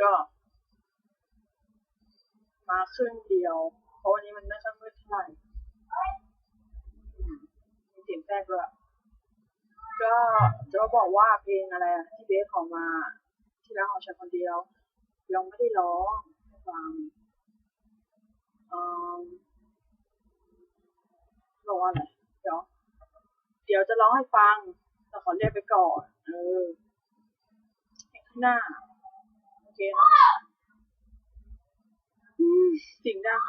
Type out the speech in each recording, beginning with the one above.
ก็มาครึ่งเดียว เพราะวันนี้มันไม่ค่อยมืดเท่าไหร่มีเสียงแทรกด้วยก็จะบอกว่าเพลงอะไรที่เบสขอมาที่ร้านของฉันคนเดียวยังไม่ได้ร้องให้ฟังเอ่อบอกว่าอะไรเดี๋ยวเดี๋ยวจะร้องให้ฟังแต่ขอเรียกไปก่อน เออข้างหน้า เคเนอะอืมเสิ่งดัง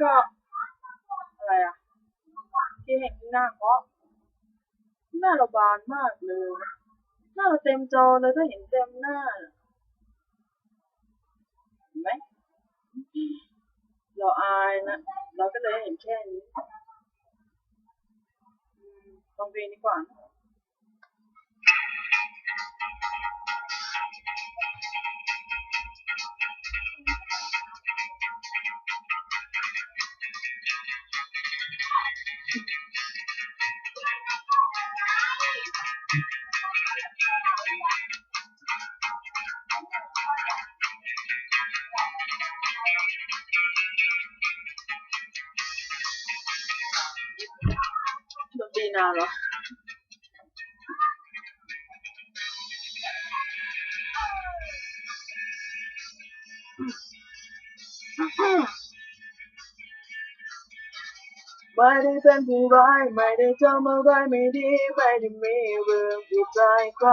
ก็อะไรอะที่เห็นหน้าเพราะหน้าเราบานมากเลย หน้าเราเต็มจอเลยถ้าเห็นเต็มหน้าเห็นไหมเราอายนะ เราก็เลยเห็นแค่นี้ลองเพลงดีกว่านะ ดนตรีน ไม่ได้เป็นผู้ร้ายไม่ได้ทำอะไรไม่ดีไม่ได้มีเรื่องผิดใจใคร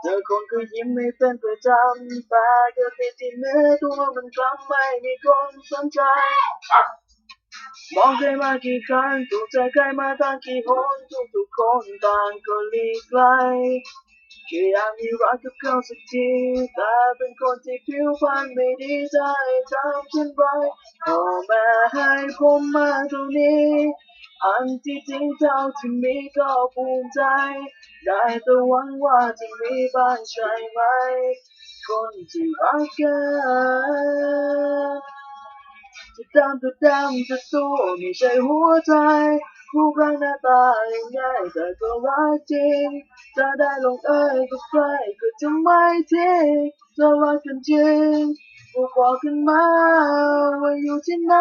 เจอคนก็ยิ้มไม่เป็นประจำแต่ก็ติดที่เนื้อตัวมันกลับไม่มีคนสนใจ มองใครมากี่ครั้งถูกใจใครมาตั้งกี่หนทุกทุกๆคนต่างก็หลีกไกล แค่อยากมีรักกับเขาสักทีแต่เป็นคนที่ผิวพรรณไม่ดีใจทำเช่นไรพ่อแม่ให้ผมมาตรงนี้ อันที่จริงเท่าที่มีก็ภูมิใจ ได้แต่หวังว่าจะมีบ้างใช่ไหม คนที่รักกันจะดำจะดำจะตัวไม่ใช่หัวใจรูปร่างหน้าตายังไงแต่ก็รักจริง จะได้ลงเอ้ยกับใครก็จะไม่ทิ้งจะรักกันจริงบอกกันมาว่าอยู่ที่ไหน